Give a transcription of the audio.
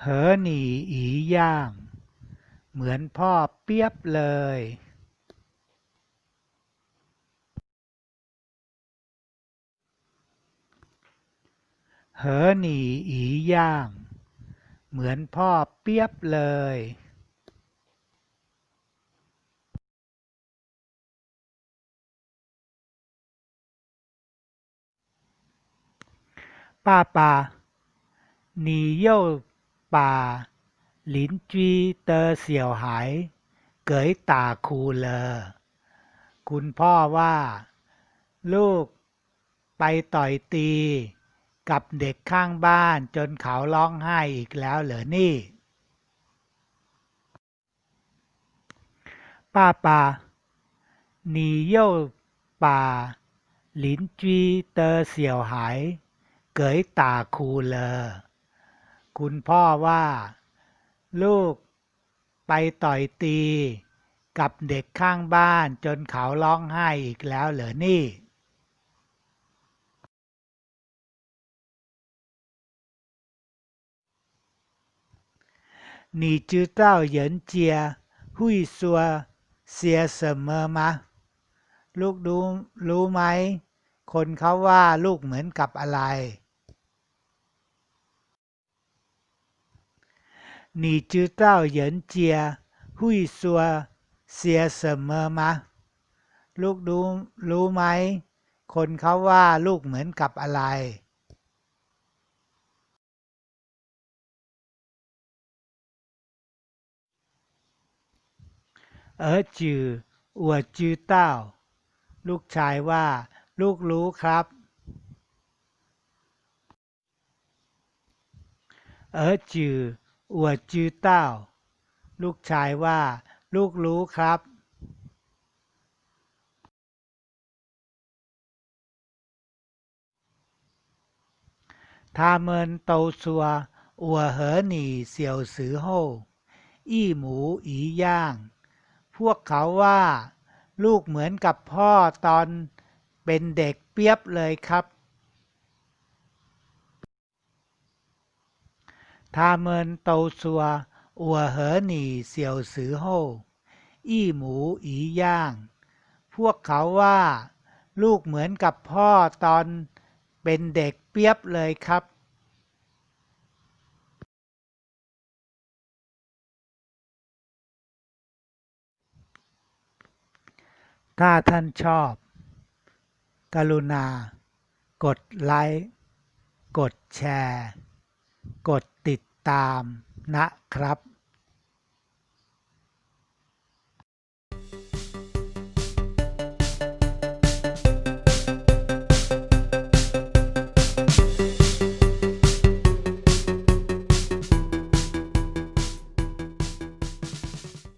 เหอหนีอีย่าง เหมือนพ่อเปียบเลยเหอหนีอีย่าง เหมือนพ่อเปียบเลย ป่า หลินจีเตอเสียวหาย เกยตาคูเลอ คุณพ่อว่า ลูกไปต่อยตี กับเด็กข้างบ้านจนเขาร้องไห้อีกแล้วเหรอนี่ ป้าป่าหนีเย่าป่า หลินจีเตอเสียวหาย เกยตาคูเลอ คุณพ่อว่า ลูกไปต่อยตีกับเด็กข้างบ้านจนเขาร้องไห้อีกแล้วเหรอนี่ นี่จื้เต้าเหยินเจีลูกดูรู้ไหม คนเขาว่าลูกเหมือนกับอะไร 你知道人家会说些什么吗ลูกรู้รู้ไหม คนเขาว่าลูกเหมือนกับอะไร 儿子我知道ลูกชายว่า ลูกรู้ครับ 儿子我知道ลูกชายว่า ลูกรู้ครับ 他们都说我和你小时候一模一样พวกเขาว่า ลูกเหมือนกับพ่อตอนเป็นเด็กเปียบเลยครับ 他们都说我和你小时候一模一样พวกเขาว่า ลูกเหมือนกับพ่อตอนเป็นเด็กเปียบเลยครับ ถ้าท่านชอบ กรุณา กดไลค์ กดแชร์ กดติดตามนะครับ